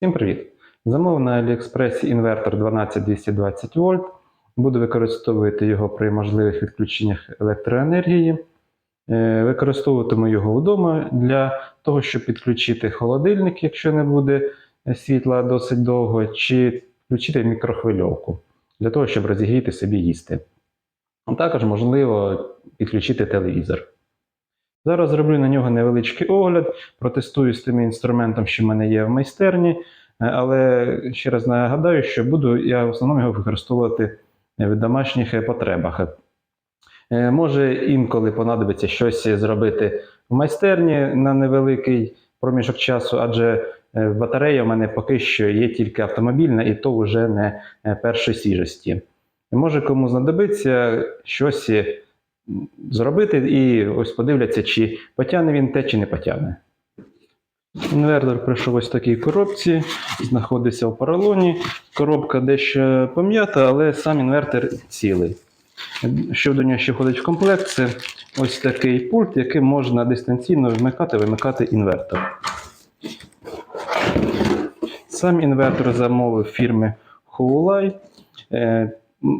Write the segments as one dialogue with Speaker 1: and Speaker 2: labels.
Speaker 1: Всім привіт! Замовив на AliExpress інвертор 12220 вольт. Буду використовувати його при можливих відключеннях електроенергії. Е, Використовуватиму його вдома для того, щоб підключити холодильник, якщо не буде світла досить довго, чи включити мікрохвильовку для того, щоб розігріти собі їсти. А Також можливо підключити телевізор. Зараз зроблю на нього невеличкий огляд, протестую з тим інструментом, що в мене є в майстерні. Е, Але ще раз нагадаю, що буду я в основному його використовувати в домашніх потребах. Е, Може інколи понадобиться щось зробити в майстерні на невеликий проміжок часу, адже е, батарея в мене поки що є тільки автомобільна, і то вже не е, першої свіжості. Може кому знадобиться щось е, зробити, і ось подивляться, чи потягне він те, чи не потягне. Інвертор прийшов ось в такій коробці, знаходиться в поролоні. Коробка дещо пом'ята, але сам інвертор цілий. Що до нього ще входить в комплект, це ось такий пульт, яким можна дистанційно вмикати вимикати інвертор. Сам інвертор замовив фірми Huawei. Е,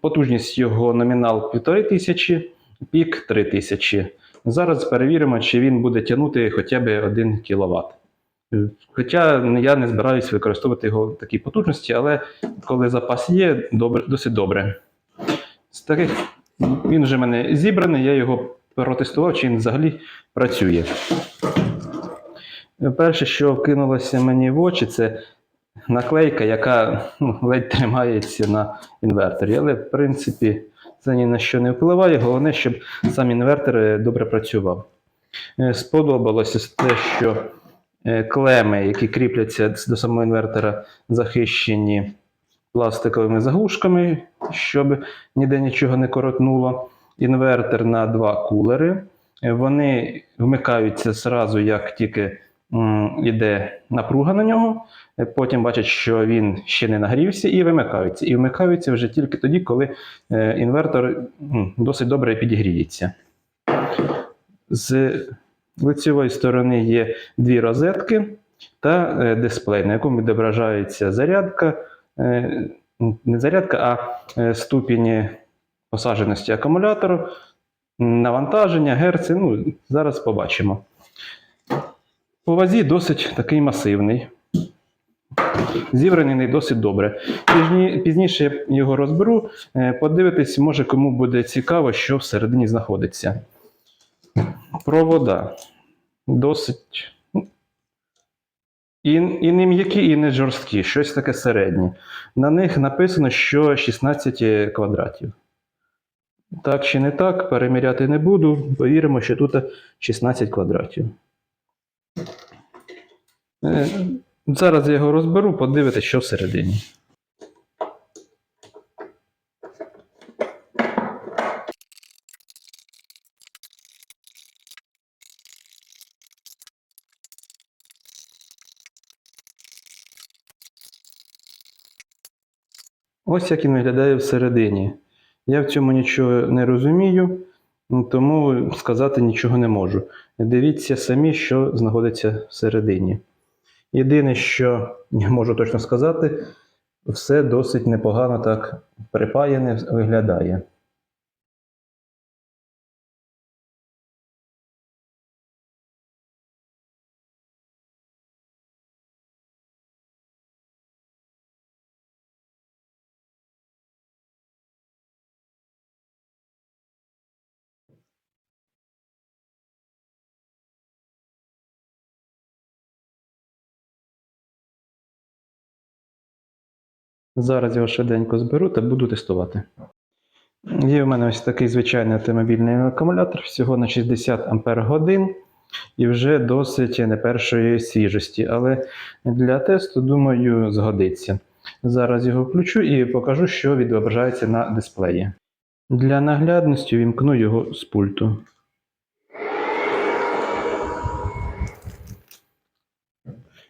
Speaker 1: Потужність його номінал 1500, пік 3000. Зараз перевіримо, чи він буде тягнути хоча б 1 кВт. Хоча я не збираюся використовувати його в такій потужності, але коли запас є, добре, досить добре. З таких він вже в мене зібраний, я його протестував, чи він взагалі працює. Перше, що кинулося мені в очі, це наклейка, яка ну, ледь тримається на інверторі. Але, в принципі, це ні на що не впливає. Головне, щоб сам інвертор е, добре працював. Е, Сподобалося те, що е, клеми, які кріпляться до самого інвертора, захищені пластиковими заглушками, щоб ніде нічого не коротнуло. Інвертор на два кулери. Вони вмикаються зразу, як тільки м, йде напруга на нього. Е, Потім бачать, що він ще не нагрівся, і вимикаються. І вмикаються вже тільки тоді, коли е, інвертор досить добре підігріється. З лицевої сторони є дві розетки та е, дисплей, на якому відображається зарядка, не зарядка, а ступінь посадженості акумулятору, навантаження, герци. Ну, зараз побачимо. По вазі досить такий масивний. Зібраний не досить добре. Пізніше я його розберу. Е, Подивитись, може, кому буде цікаво, що всередині знаходиться. Провода. Досить. ну, І, і не м'які, і не жорсткі, щось таке середнє. На них написано, що 16 квадратів. Так чи не так, переміряти не буду. Повіримо, що тут 16 квадратів. Е, Зараз я його розберу, подивитися, що всередині. Ось як він виглядає всередині. Я в цьому нічого не розумію, тому сказати нічого не можу. Дивіться самі, що знаходиться всередині. Єдине, що можу точно сказати, все досить непогано так припаяне виглядає. Зараз його швиденько зберу та буду тестувати. Є в мене ось такий звичайний автомобільний акумулятор, всього на 60 Ампер і вже досить не першої свіжості, але для тесту, думаю, згодиться. Зараз його включу і покажу, що відображається на дисплеї. Для наглядності вімкну його з пульту.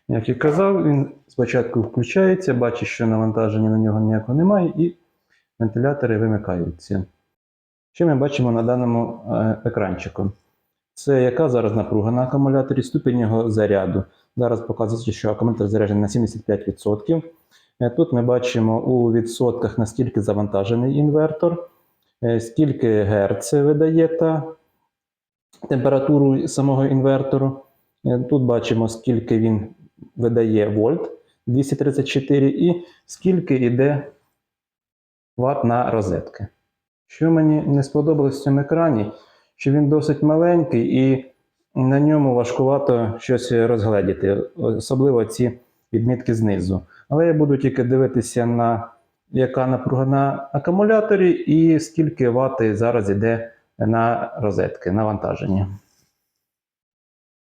Speaker 1: Як і казав, він спочатку включається, бачить, що навантаження на нього ніякого немає, і вентилятори вимикаються. Що ми бачимо на даному е, екранчику? Це яка зараз напруга на акумуляторі, ступінь його заряду. Зараз показується, що акумулятор заряджений на 75%. Е, Тут ми бачимо у відсотках, наскільки завантажений інвертор, е, скільки Гц видає та температуру самого інвертору. Тут бачимо, скільки він видає вольт 234 і скільки йде ватт на розетки. Що мені не сподобалось в цьому екрані, що він досить маленький і на ньому важкувато щось розгледіти, особливо ці відмітки знизу. Але я буду тільки дивитися на яка напруга на акумуляторі і скільки ватт зараз йде на розетки, навантаження.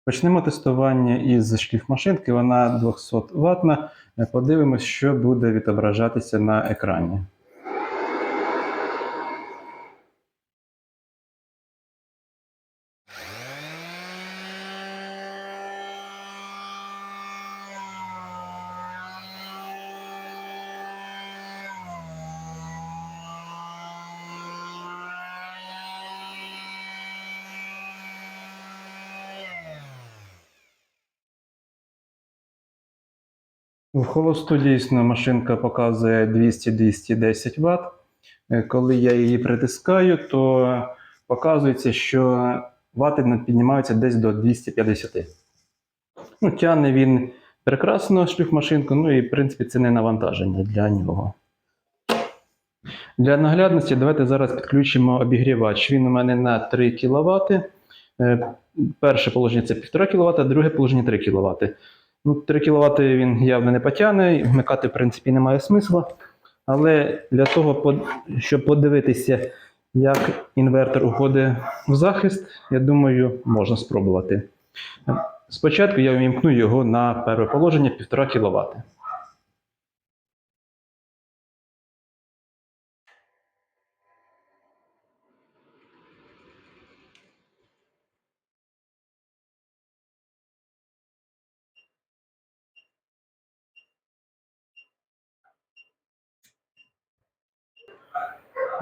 Speaker 1: Почнемо тестування із шліфмашинки, вона 200 ватна. Подивимось, що буде відображатися на екрані. В холосту дійсно машинка показує 200-210 Вт. Е, Коли я її притискаю, то показується, що вати піднімаються десь до 250. Ну, тягне він прекрасно шліфмашинку, ну і в принципі це не навантаження для нього. Для наглядності давайте зараз підключимо обігрівач. Він у мене на 3 кВт. Перше положення це 1,5 кВт, друге положення 3 кВт. Ну, 3 кВт він явно не потягне, вмикати, в принципі, немає смисла. Але для того, щоб подивитися, як інвертор уходить в захист, я думаю, можна спробувати. Спочатку я вімкну його на перше положення 1,5 кВт.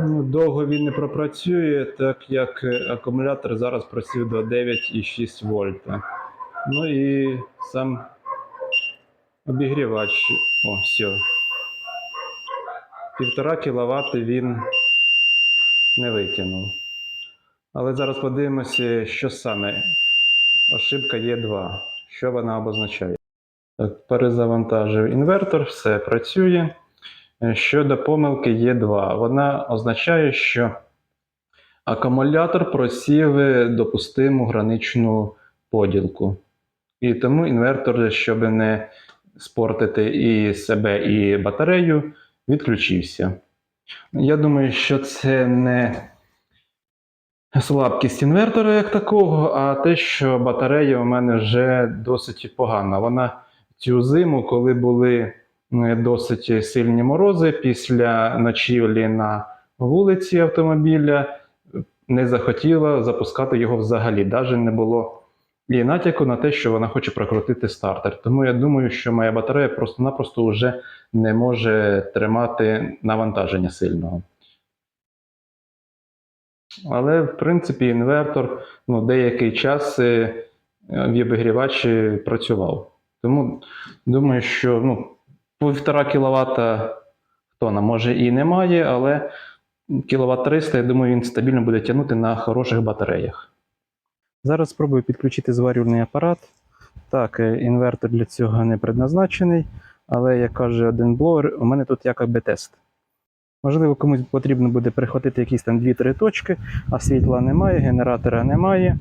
Speaker 1: Довго він не пропрацює, так як е, акумулятор зараз просів до 9,6 вольта. Ну і сам обігрівач. О, все. Півтора кВт він не витягнув. Але зараз подивимося, що саме. Ошибка є 2. Що вона обозначає? Так, перезавантажив інвертор, все працює. Е, Щодо помилки Є2, вона означає, що акумулятор просів допустиму граничну поділку. І тому інвертор, щоб не спортити і себе, і батарею, відключився. Я думаю, що це не слабкість інвертора як такого, а те, що батарея у мене вже досить погана. Вона цю зиму, коли були досить сильні морози, після ночівлі на вулиці автомобіля не захотіла запускати його взагалі. Навіть не було і натяку на те, що вона хоче прокрутити стартер. Тому я думаю, що моя батарея просто-напросто вже не може тримати навантаження сильного. Але, в принципі, інвертор ну, деякий час е, в обігрівачі працював. Тому думаю, що ну, півтора кВт тона може і немає, але кВт 300, я думаю, він стабільно буде тягнути на хороших батареях. Зараз спробую підключити зварювальний апарат. Так, е, інвертор для цього не предназначений, але, як каже один блогер, у мене тут якби тест. Можливо, комусь потрібно буде перехватити якісь там 2-3 точки, а світла немає, генератора немає.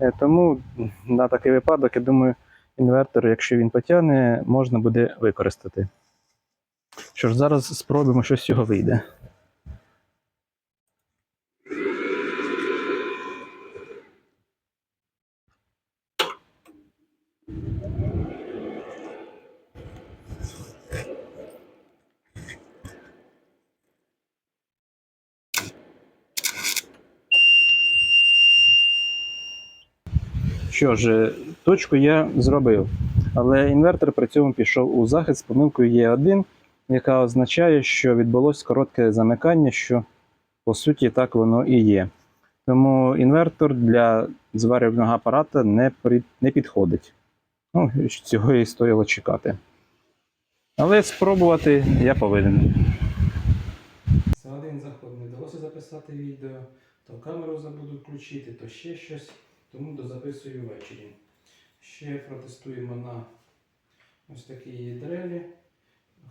Speaker 1: Е, Тому на такий випадок, я думаю, інвертор, якщо він потягне, можна буде використати. Що ж, зараз спробуємо, що з цього вийде. Що ж, точку я зробив, але інвертор при цьому пішов у захист з помилкою Є1, яка означає, що відбулось коротке замикання, що по суті так воно і є. Тому інвертор для зварювального апарата не, не підходить. Ну, цього і стоїло чекати. Але спробувати я повинен. За один заход не вдалося записати відео, то камеру забуду включити, то ще щось, тому дозаписую ввечері. Ще протестуємо на ось такій дрелі,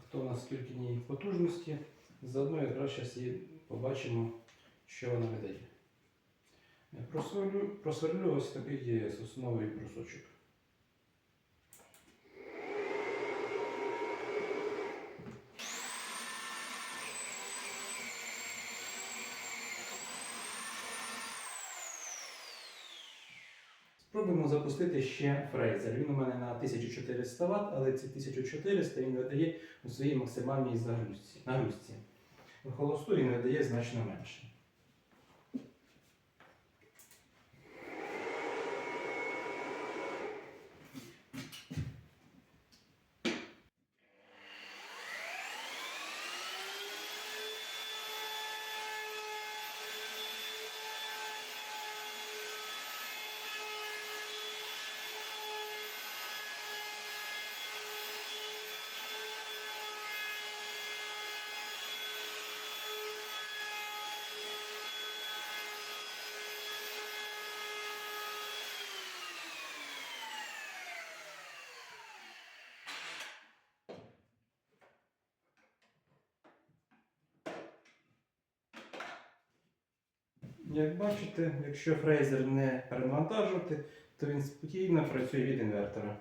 Speaker 1: хто наскільки ній потужності. Заодно якраз зараз і побачимо, що вона видає. Просверлю, просверлю ось такий сосновий брусочок. Спробуємо запустити ще фрезер. Він у мене на 1400 Вт, але ці 1400 він видає у своїй максимальній загрузці. нагрузці. В холосту він видає значно менше. Як бачите, якщо фрезер не перевантажувати, то він спокійно працює від інвертора.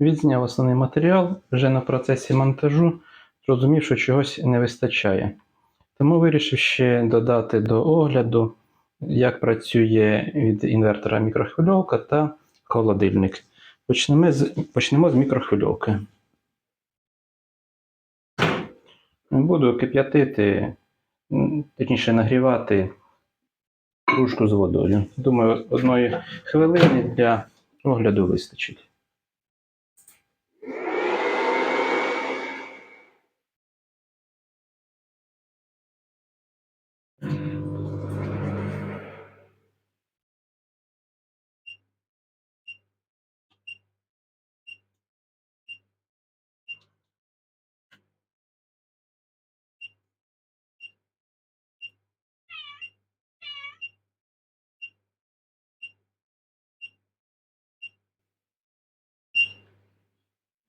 Speaker 1: Відзняв основний матеріал вже на процесі монтажу, зрозумів, що чогось не вистачає. Тому вирішив ще додати до огляду, як працює від інвертора мікрохвильовка та холодильник. Почнемо з, почнемо з мікрохвильовки. Буду кип'ятити, точніше нагрівати кружку з водою. Думаю, одної хвилини для огляду вистачить.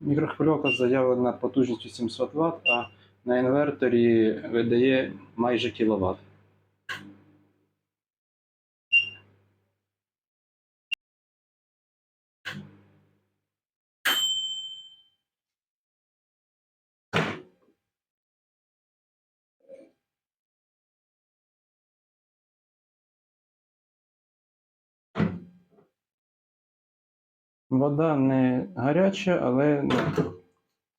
Speaker 1: Мікрохвильовка заявлена потужністю 700 Вт, а на інверторі видає майже кіловат. Вода не гаряча, але ну,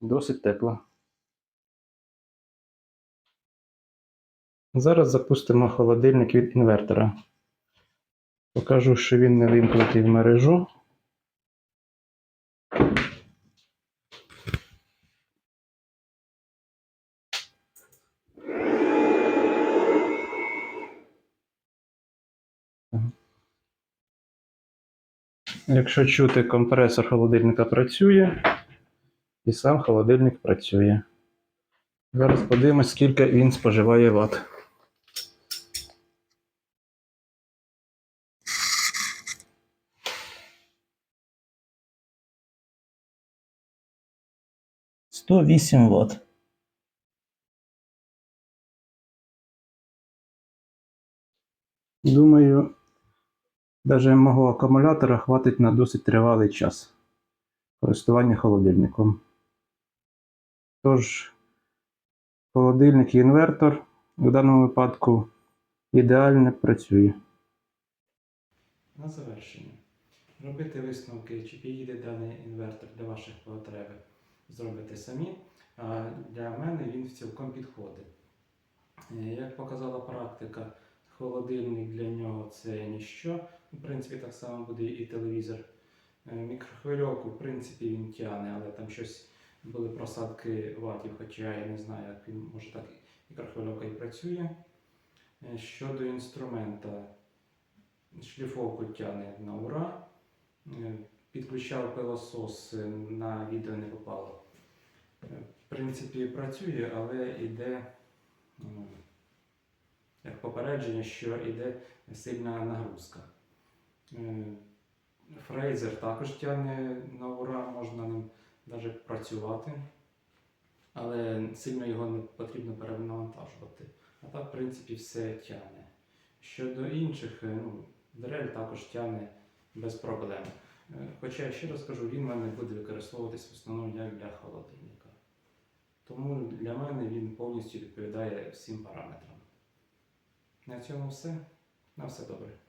Speaker 1: досить тепла. Зараз запустимо холодильник від інвертора. Покажу, що він не вимкнутий в мережу. Якщо чути, компресор холодильника працює, і сам холодильник працює. Зараз подивимось, скільки він споживає ватт. Сто вісім Вт. Думаю, навіть мого акумулятора хватить на досить тривалий час користування холодильником. Тож, холодильник і інвертор у даному випадку ідеально працює. На завершення. Робити висновки, чи підійде даний інвертор для ваших потреб, зробите самі. А для мене він цілком підходить. Як показала практика, холодильник для нього це ніщо. В принципі, так само буде і телевізор. Е, Мікрохвильовку, в принципі, він тягне, але там щось були просадки ватів, хоча я не знаю, як він може так мікрохвильовка і працює. Е, Щодо інструмента, шліфовку тягне на ура. Е, Підключав пилосос, на відео не попало. В принципі, працює, але йде як попередження, що йде сильна нагрузка. Е, Фрейзер також тягне на ура, можна ним навіть працювати, але сильно його не потрібно перенавантажувати. А так, в принципі, все тягне. Щодо інших, е, ну, дрель також тягне без проблем. Е, Хоча, ще раз кажу, він в мене буде використовуватись в основному як для холодильника. Тому для мене він повністю відповідає всім параметрам. На цьому все. На все добре.